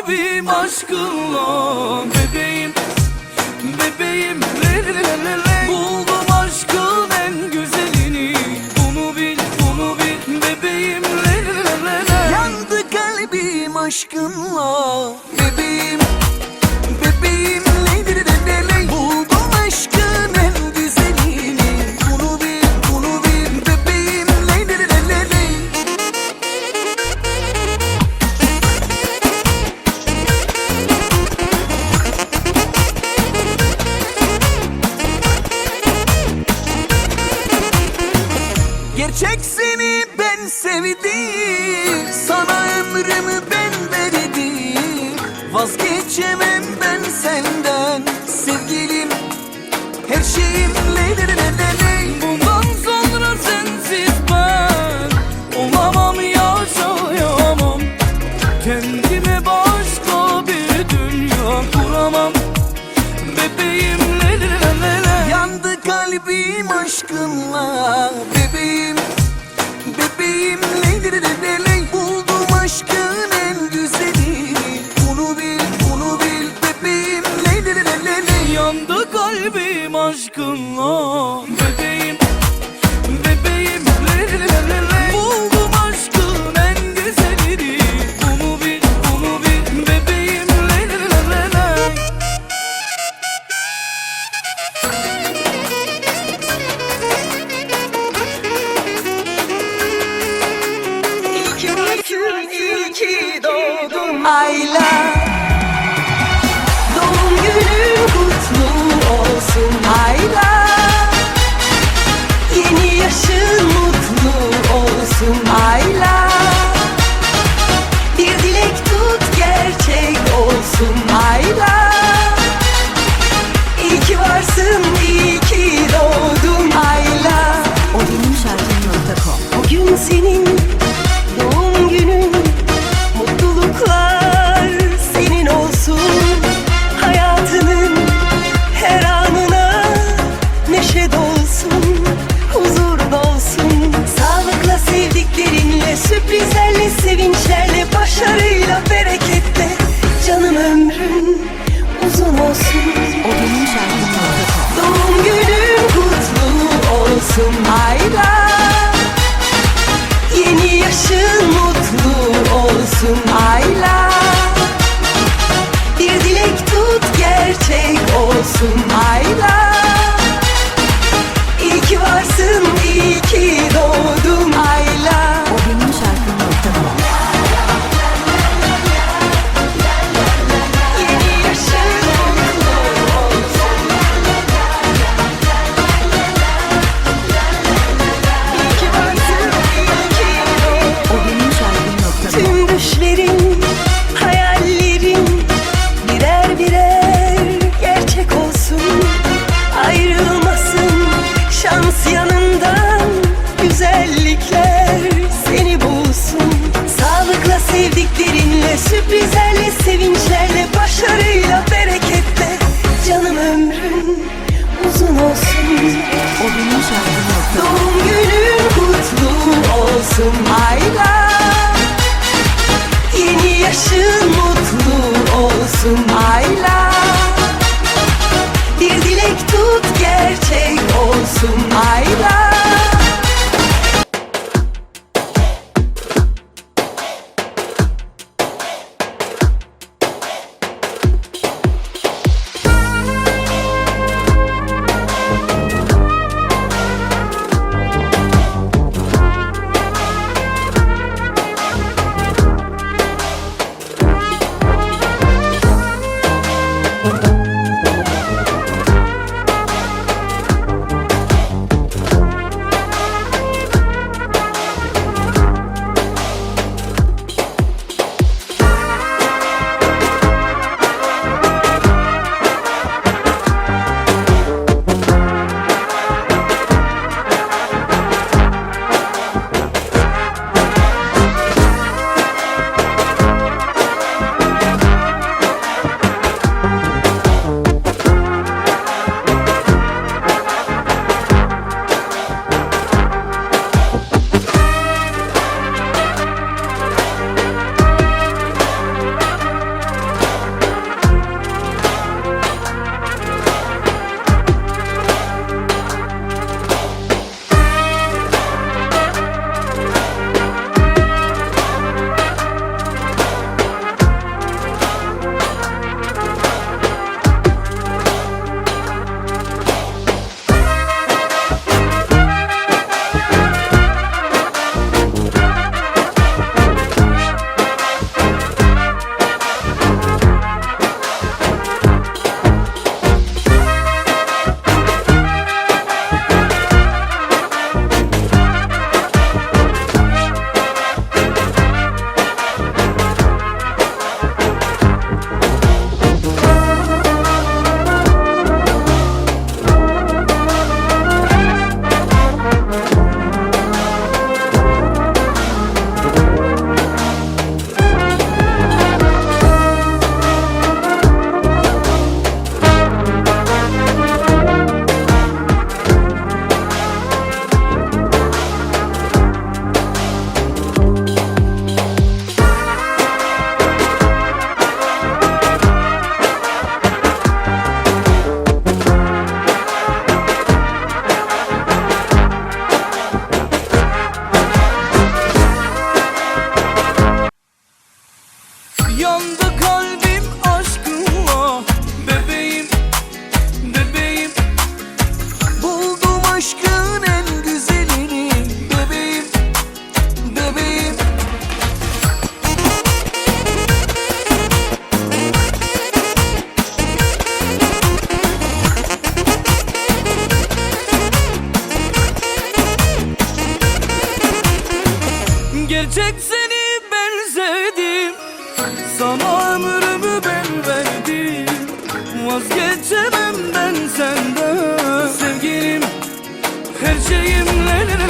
Habibim aşkınla bebeğim Bebeğim le le le le Buldum aşkın en güzelini. Bunu bil bunu bil bebeğim le le le le. Yandı kalbim aşkınla bebeğim ömrümü aşkınla Bebeğim, bebeğim Buldum aşkın en güzelini. Bunu bil, bunu bil. Bebeğim İyi ki, iyi ki, I love bize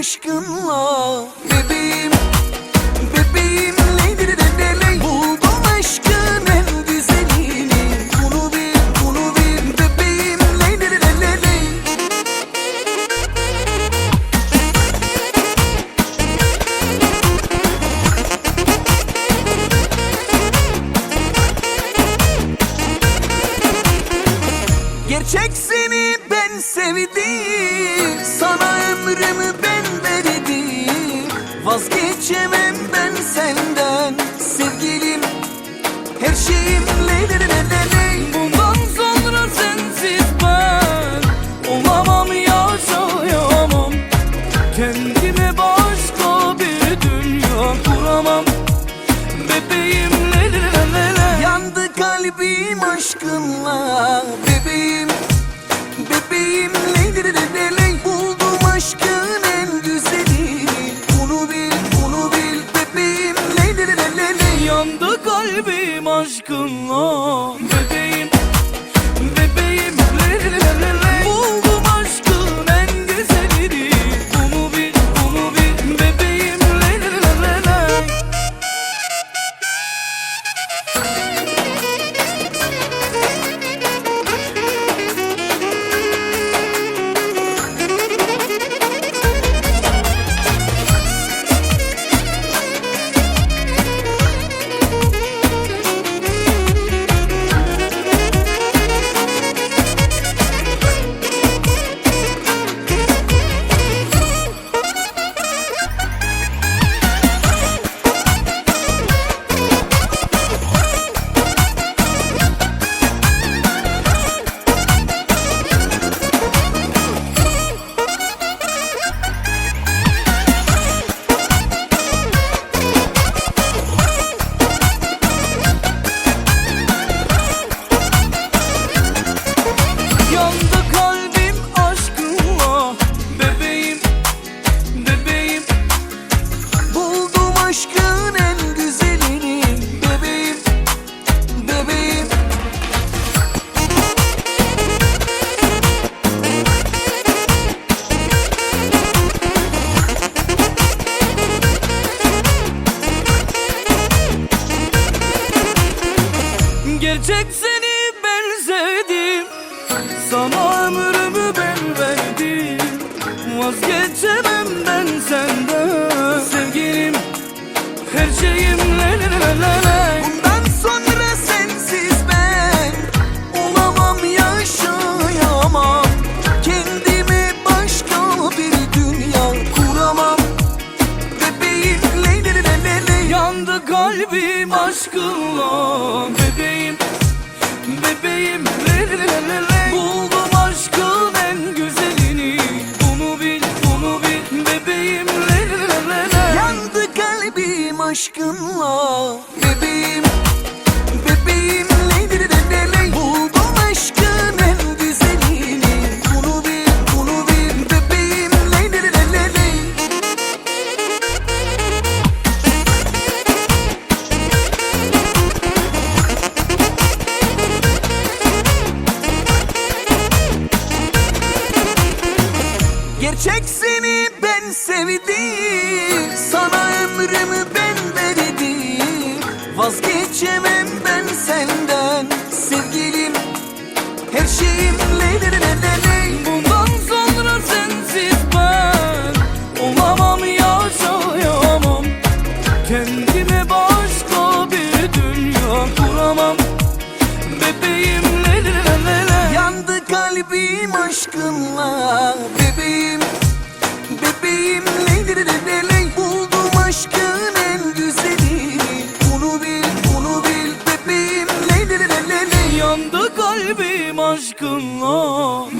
aşkınla Bebeğim Bebeğim ley ley ley Buldum aşkın en güzelini. Bunu bil, bunu bil Bebeğim ley ley ley Gerçek seni ben sevdim. Sana ömrümü ben Vazgeçemem ben senden Sevgilim. Her şeyim ley ley ley ley ley Bundan sonra sensiz ben Olamam yaşayamam. Kendime başka bir dünya kuramam. Bebeğim le le le le le Yandı kalbim aşkınla aşkınla Gerçek seni ben sevdim. Sana ömrümü ben verdim. Vazgeçemem ben senden. Sevgilim her şeyim le le le le le Bundan sonra sensiz ben Olamam yaşayamam. Kendime başka bir dünya kuramam. Bebeğim Yandı kalbim aşkınla aşkınla. Bebeğim Vazgeçemem ben senden Sevgilim. Her şeyim ley ley ley Bundan sonra sensiz ben Olamam yaşayamam. Başka bir dünya kuramam. Bebeğim Yandı kalbim aşkınla Bebeğim. Bebeğim ley ley kalbim aşkınla Bebeğim